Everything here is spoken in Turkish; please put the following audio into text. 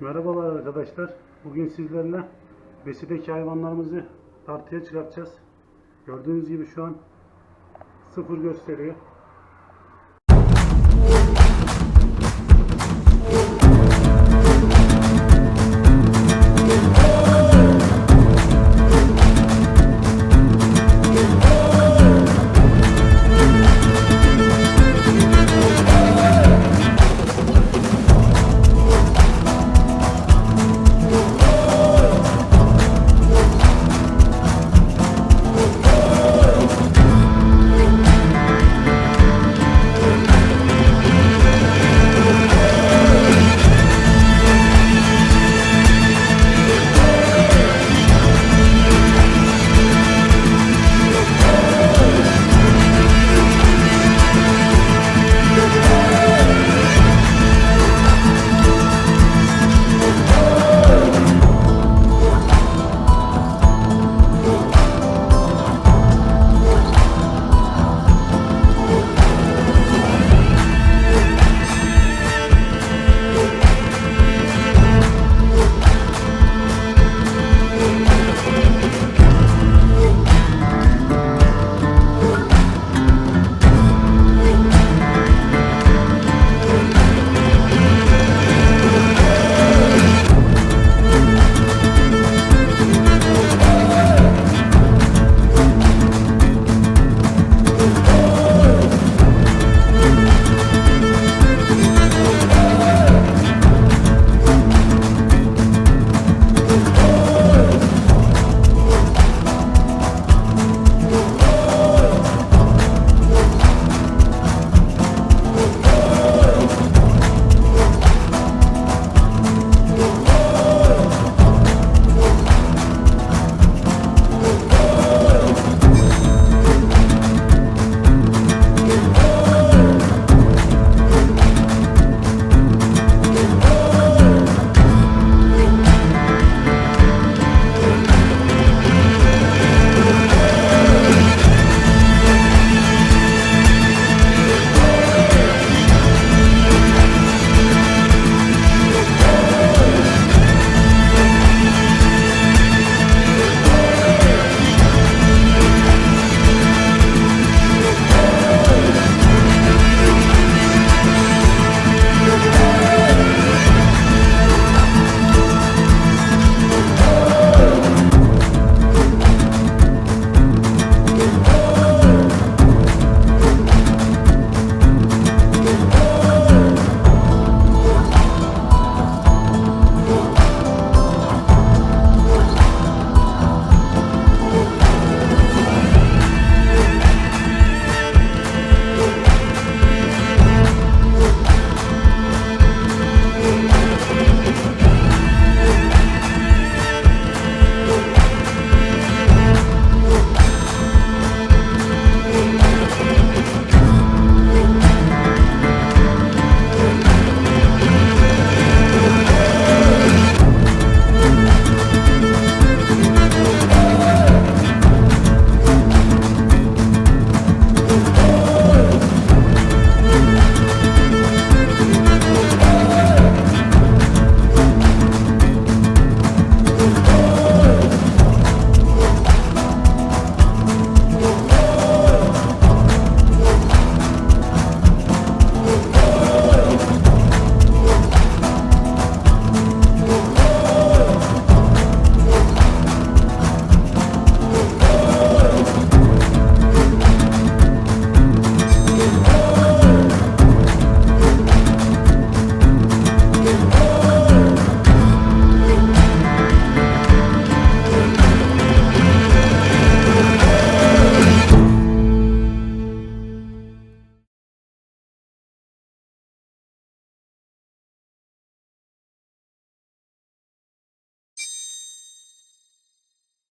Merhabalar arkadaşlar. Bugün sizlerle besideki hayvanlarımızı tartıya çıkartacağız. Gördüğünüz gibi şu an sıfır gösteriyor.